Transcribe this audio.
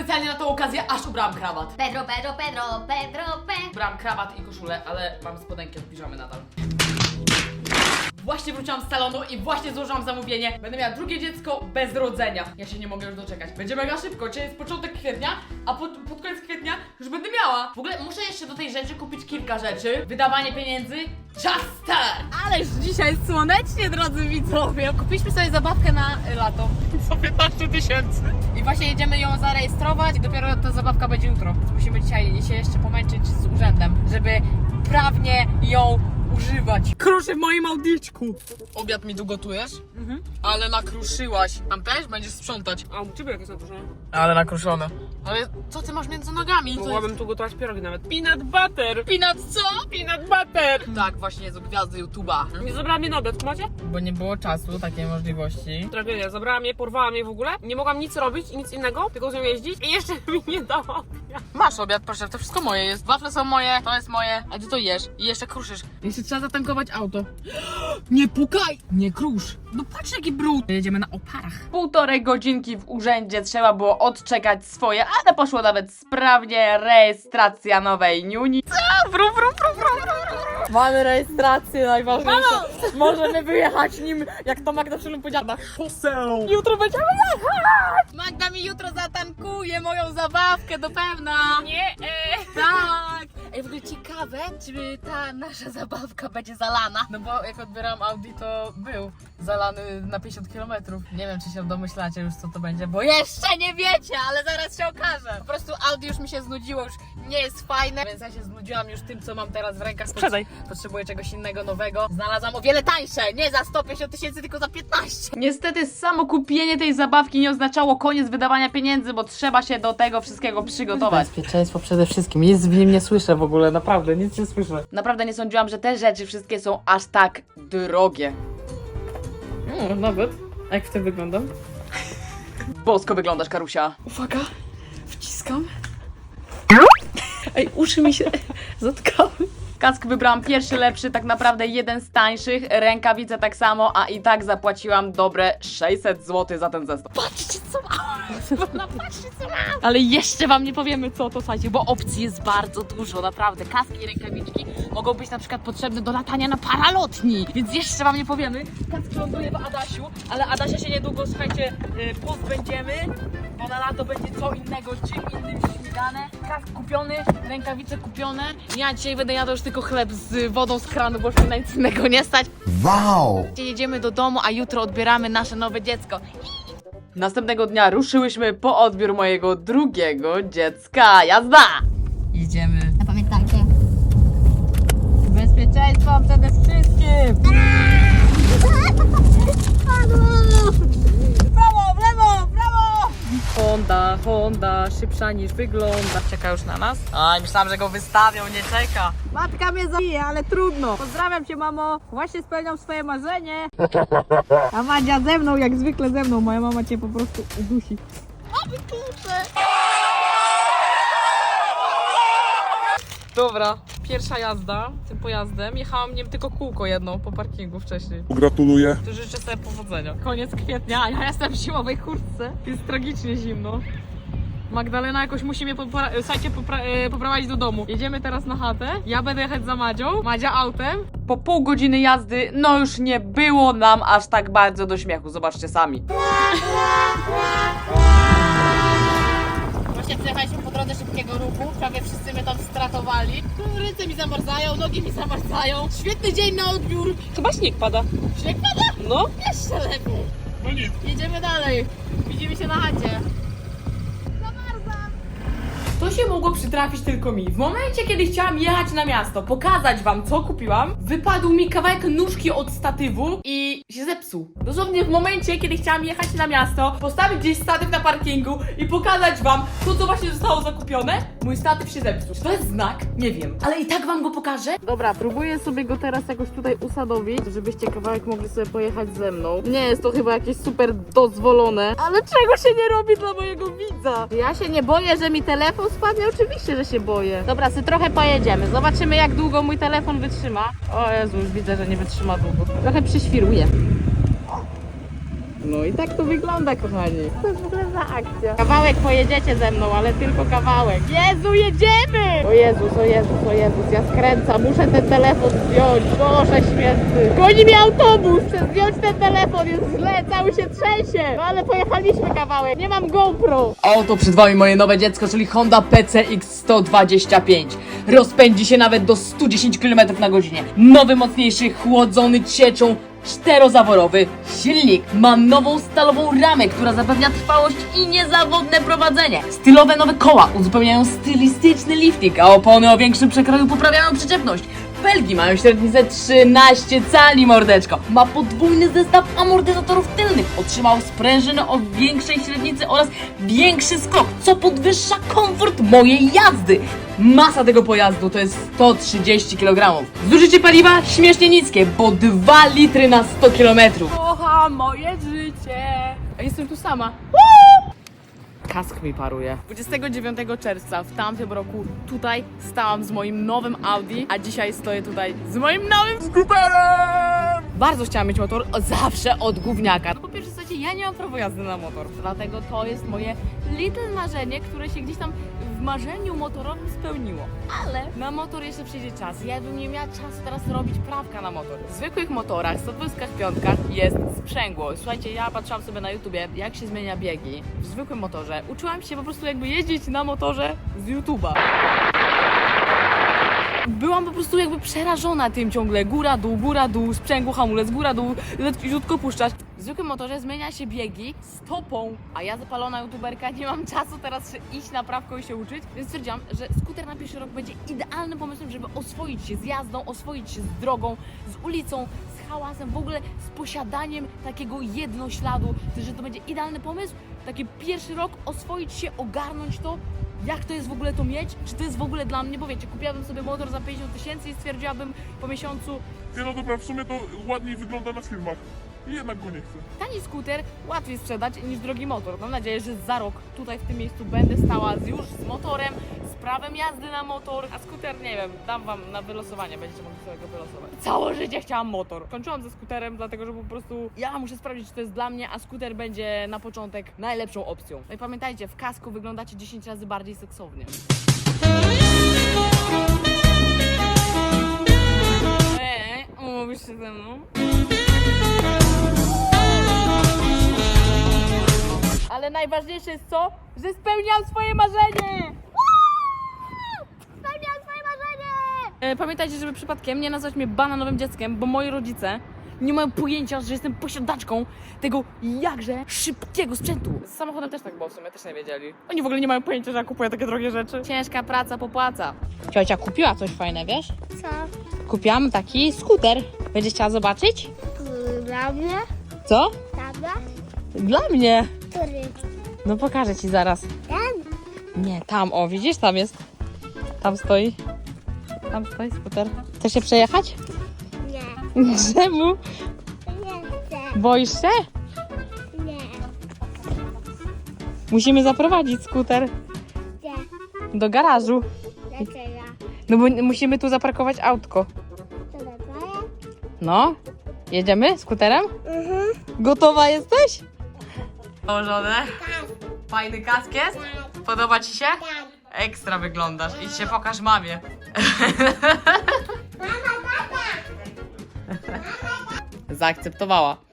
Specjalnie na tą okazję aż ubrałam krawat. Pedro, Pedro, Pedro, Pedro, Pedro. Ubrałam krawat i koszulę, ale mam spodenki od piżamy nadal. Właśnie wróciłam z salonu i właśnie złożyłam zamówienie. Będę miała drugie dziecko bez rodzenia. Ja się nie mogę już doczekać. Będzie mega szybko. Dzisiaj jest początek kwietnia, a pod, pod koniec kwietnia już będę miała. W ogóle muszę jeszcze do tej rzeczy kupić kilka rzeczy. Wydawanie pieniędzy. Czas start! Ależ dzisiaj słonecznie, drodzy widzowie. Kupiliśmy sobie zabawkę na y, lato. Za 15 tysięcy. I właśnie jedziemy ją zarejestrować i dopiero ta zabawka będzie jutro. Więc musimy dzisiaj się jeszcze pomęczyć z urzędem, żeby prawnie ją używać. Kruszy w moim audiczku. Obiad mi tu gotujesz? Mhm. Ale nakruszyłaś. Tam też będziesz sprzątać. A u ciebie jak jest? Ale nakruszone. Ale co ty masz między nogami? Co Mogłabym tu gotować pierogi nawet. Peanut butter! Peanut co? Peanut butter! Tak, właśnie jest gwiazdy YouTube'a. Nie zabrała mnie na obiad, macie? Bo nie było czasu, takiej możliwości. Tragedia, zabrała mnie, porwała mnie w ogóle. Nie mogłam nic robić i nic innego, tylko z nią jeździć i jeszcze mi nie dała obiad. Masz obiad, proszę, to wszystko moje jest. Wafle są moje, to jest moje, a ty to jesz i jeszcze kruszysz. Jeszcze trzeba zatankować auto. Nie pukaj! Nie krusz! No patrz jaki brud! Jedziemy na oparach. Półtorej godzinki w urzędzie trzeba było odczekać swoje, ale poszło nawet sprawnie. Rejestracja nowej niuni. Co? Brum, brum, brum, brum, brum. Mamy rejestrację najważniejsze. Możemy wyjechać nim, jak to Magda Szylum powiedziała, na szosę. Jutro będziemy jechać! Magda mi jutro zatankuje moją zabawkę do pewna. Nie, e. Tak! Ej, w ogóle ciekawe, czy ta nasza zabawka będzie zalana. No bo jak odbieram Audi, to był zalany na 50 km. Nie wiem, czy się domyślacie już, co to będzie, bo jeszcze nie wiecie, ale zaraz się okaże. Po prostu Audi już mi się znudziło, już nie jest fajne, więc ja się znudziłam już tym, co mam teraz w rękach. Sprzedaj. Potrzebuję czegoś innego, nowego. Znalazłam o wiele tańsze, nie za 150 tysięcy, tylko za 15. Niestety samo kupienie tej zabawki nie oznaczało koniec wydawania pieniędzy, bo trzeba się do tego wszystkiego przygotować. Bezpieczeństwo przede wszystkim. Nic w nim nie słyszę w ogóle, naprawdę, nic nie słyszę. Naprawdę nie sądziłam, że te rzeczy wszystkie są aż tak drogie. No, nawet. A jak wtedy wyglądam? Bosko wyglądasz, Karusia. Uwaga, wciskam. Ej, uszy mi się zatkały. Kask wybrałam pierwszy lepszy, tak naprawdę jeden z tańszych, rękawice tak samo, a i tak zapłaciłam dobre 600 zł za ten zestaw. Patrzcie co mam! Patrzcie co mam! Ale jeszcze wam nie powiemy co to słuchajcie, bo opcji jest bardzo dużo, naprawdę. Kaski i rękawiczki mogą być na przykład potrzebne do latania na paralotni, więc jeszcze wam nie powiemy. Kask ląduje w Adasiu, ale Adasia się niedługo, słuchajcie, y, pozbędziemy, bo na lato będzie co innego, czym innym śmigane. Kask kupiony, rękawice kupione. Ja dzisiaj będę jadła już tylko chleb z wodą z kranu, bo już na nic innego nie stać. Wow! Jedziemy do domu, a jutro odbieramy nasze nowe dziecko. Następnego dnia ruszyłyśmy po odbiór mojego drugiego dziecka. Jazda! Jedziemy. A pamiętajcie. Bezpieczeństwo przede wszystkim! Brawo, w lewo, brawo! Honda, szybsza niż wygląda. Czeka już na nas? Aj, myślałam, że go wystawią, nie czeka. Matka mnie zabije, ale trudno. Pozdrawiam cię, mamo. Właśnie spełniam swoje marzenie. A Madzia ze mną, jak zwykle ze mną. Moja mama cię po prostu udusi. Dobra, pierwsza jazda tym pojazdem. Jechałam nim tylko kółko jedno po parkingu wcześniej. Gratuluję. To życzę sobie powodzenia. Koniec kwietnia, a ja jestem w zimowej kurtce. Jest tragicznie zimno. Magdalena jakoś musi mnie popra- słuchajcie, popra- e, poprowadzić do domu. Jedziemy teraz na chatę. Ja będę jechać za Madzią. Madzia autem. Po pół godziny jazdy, no już nie było nam aż tak bardzo do śmiechu, zobaczcie sami. Właśnie przejechaliśmy po drodze szybkiego ruchu, prawie wszyscy mnie tam stratowali. Ręce mi zamarzają, nogi mi zamarzają. Świetny dzień na odbiór. Chyba śnieg pada. Śnieg pada? No. Jeszcze lepiej. No nic. Jedziemy dalej. Widzimy się na chacie. To się mogło przytrafić tylko mi. W momencie, kiedy chciałam jechać na miasto, pokazać wam, co kupiłam, wypadł mi kawałek nóżki od statywu i się zepsuł. Dosłownie w momencie, kiedy chciałam jechać na miasto, postawić gdzieś statyw na parkingu i pokazać wam to, co właśnie zostało zakupione, mój statyw się zepsuł. Czy to jest znak? Nie wiem. Ale i tak wam go pokażę. Dobra, próbuję sobie go teraz jakoś tutaj usadowić, żebyście kawałek mogli sobie pojechać ze mną. Nie jest to chyba jakieś super dozwolone, ale czego się nie robi dla mojego widza? Ja się nie boję, że mi telefon spadnie, oczywiście, że się boję. Dobra, sobie trochę pojedziemy, zobaczymy jak długo mój telefon wytrzyma. O Jezu, już widzę, że nie wytrzyma długo. Trochę przyświruje. No i tak to wygląda, kochani. Co jest w ogóle za akcja? Kawałek pojedziecie ze mną, ale tylko kawałek. Jezu, jedziemy! O Jezus, o Jezus, o Jezus, ja skręcam, muszę ten telefon zdjąć. Boże święty. Goni mi autobus! Chcę zdjąć ten telefon, jest źle, cały się trzęsie. No ale pojechaliśmy kawałek, nie mam GoPro. A oto przed wami moje nowe dziecko, czyli Honda PCX 125. Rozpędzi się nawet do 110 km na godzinę. Nowy, mocniejszy, chłodzony cieczą czterozaworowy silnik. Ma nową stalową ramę, która zapewnia trwałość i niezawodne prowadzenie. Stylowe nowe koła uzupełniają stylistyczny lifting, a opony o większym przekroju poprawiają przyczepność. Belgi mają średnicę 13 cali, mordeczko. Ma podwójny zestaw amortyzatorów tylnych. Otrzymał sprężynę o większej średnicy oraz większy skok, co podwyższa komfort mojej jazdy. Masa tego pojazdu to jest 130 kg. Zużycie paliwa śmiesznie niskie, bo 2 litry na 100 km. Kocham moje życie. A jestem tu sama. Kask mi paruje. 29 czerwca w tamtym roku tutaj stałam z moim nowym Audi, a dzisiaj stoję tutaj z moim nowym skuterem! Bardzo chciałam mieć motor zawsze od gówniaka. No po pierwsze, słuchajcie, ja nie mam prawa jazdy na motor, dlatego to jest moje little marzenie, które się gdzieś tam w marzeniu motorowym spełniło. Ale na motor jeszcze przyjdzie czas. Ja bym nie miała czasu teraz robić prawka na motor. W zwykłych motorach, 125 jest sprzęgło. Słuchajcie, ja patrzyłam sobie na YouTubie, jak się zmienia biegi w zwykłym motorze. Uczyłam się po prostu jakby jeździć na motorze z YouTube'a. Byłam po prostu jakby przerażona tym ciągle. Góra, dół, góra, dół, sprzęgło, hamulec, góra, dół, leciutko puszczać. W zwykłym motorze zmienia się biegi stopą, a ja zapalona youtuberka nie mam czasu teraz iść na prawko i się uczyć, więc stwierdziłam, że skuter na pierwszy rok będzie idealnym pomysłem, żeby oswoić się z jazdą, oswoić się z drogą, z ulicą, z hałasem, w ogóle z posiadaniem takiego jednośladu, że to będzie idealny pomysł, taki pierwszy rok oswoić się, ogarnąć to, jak to jest w ogóle to mieć? Czy to jest w ogóle dla mnie? Bo wiecie, kupiłabym sobie motor za 50 tysięcy i stwierdziłabym po miesiącu, Ty no dobra, w sumie to ładniej wygląda na filmach. I jednak go nie chcę. tani skuter łatwiej sprzedać niż drogi motor. Mam nadzieję, że za rok tutaj w tym miejscu będę stała z, już z motorem, z prawem jazdy na motor, a skuter, nie wiem, dam wam na wylosowanie, będziecie mogli sobie go wylosować. Całe życie chciałam motor. Kończyłam ze skuterem, dlatego że po prostu ja muszę sprawdzić, czy to jest dla mnie, a skuter będzie na początek najlepszą opcją. No i pamiętajcie, w kasku wyglądacie 10 razy bardziej seksownie. Ej, umówisz się ze mną? Ale najważniejsze jest co? Że spełniam swoje marzenie! Spełniam swoje marzenie! E, pamiętajcie, żeby przypadkiem nie nazwać mnie bananowym dzieckiem, bo moi rodzice nie mają pojęcia, że jestem posiadaczką tego jakże szybkiego sprzętu. Z samochodem też tak było w sumie, też nie wiedzieli. Oni w ogóle nie mają pojęcia, że ja kupuję takie drogie rzeczy. Ciężka praca popłaca. Ciocia kupiła coś fajne, wiesz? Co? Kupiłam taki skuter. Będziesz chciała zobaczyć? Dla mnie? Co? Tata? Dla mnie. Który? No pokażę ci zaraz. Ten? Nie, tam, o, widzisz, tam jest. Tam stoi. Tam stoi skuter. Chcesz się przejechać? Nie. Czemu? Nie chcę. Boisz się? Nie. Musimy zaprowadzić skuter Nie. do garażu. Dlaczego? No bo musimy tu zaparkować autko. To dlaczego? No, jedziemy skuterem? Mhm. Gotowa jesteś? Założone. Fajny kask jest? Podoba ci się? Ekstra wyglądasz. Idź się pokaż mamie. Zaakceptowała.